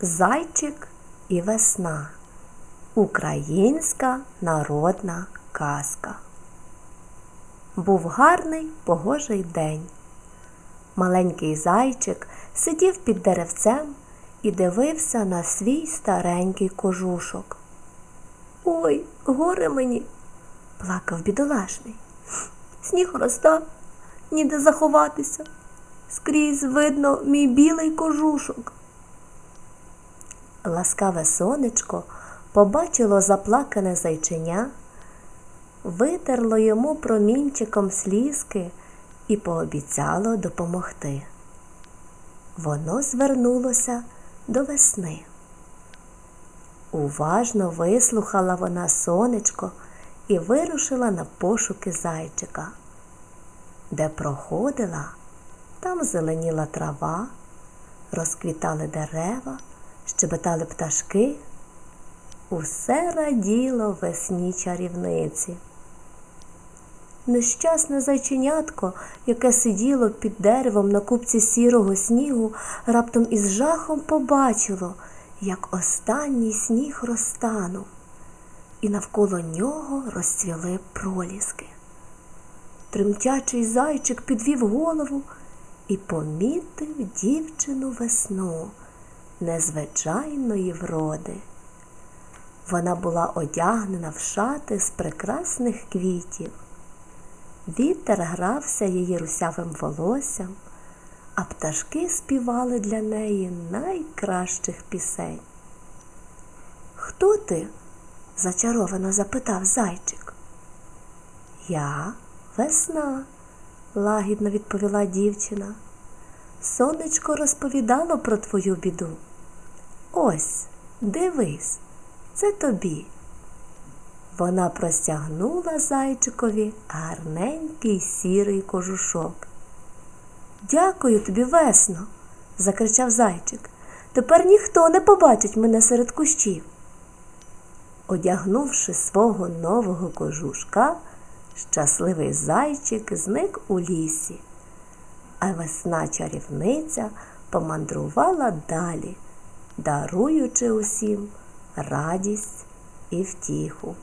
Зайчик і весна. Українська народна казка. Був гарний погожий день. Маленький зайчик сидів під деревцем і дивився на свій старенький кожушок. Ой, горе мені, плакав бідолашний. Сніг розтав, ніде заховатися. Скрізь видно мій білий кожушок. Ласкаве сонечко побачило заплакане зайченя, витерло йому промінчиком слізки і пообіцяло допомогти. Воно звернулося до весни. Уважно вислухала вона сонечко і вирушила на пошуки зайчика. Де проходила, там зеленіла трава, розквітали дерева, щебетали пташки. Усе раділо весні чарівниці. Нещасне зайченятко, яке сиділо під деревом на купці сірого снігу, раптом із жахом побачило, як останній сніг розтанув, і навколо нього розцвіли проліски. Тремтячий зайчик підвів голову і помітив дівчину весну незвичайної вроди. Вона була одягнена в шати з прекрасних квітів. Вітер грався її русявим волоссям, а пташки співали для неї найкращих пісень. Хто ти? зачаровано запитав зайчик. Я весна, лагідно відповіла дівчина. Сонечко розповідало про твою біду. Ось, дивись, це тобі. Вона простягнула зайчикові гарненький сірий кожушок. Дякую тобі, весно, закричав зайчик. Тепер ніхто не побачить мене серед кущів. Одягнувши свого нового кожушка, щасливий зайчик зник у лісі, а весна чарівниця помандрувала далі, даруючи усім радість і втіху.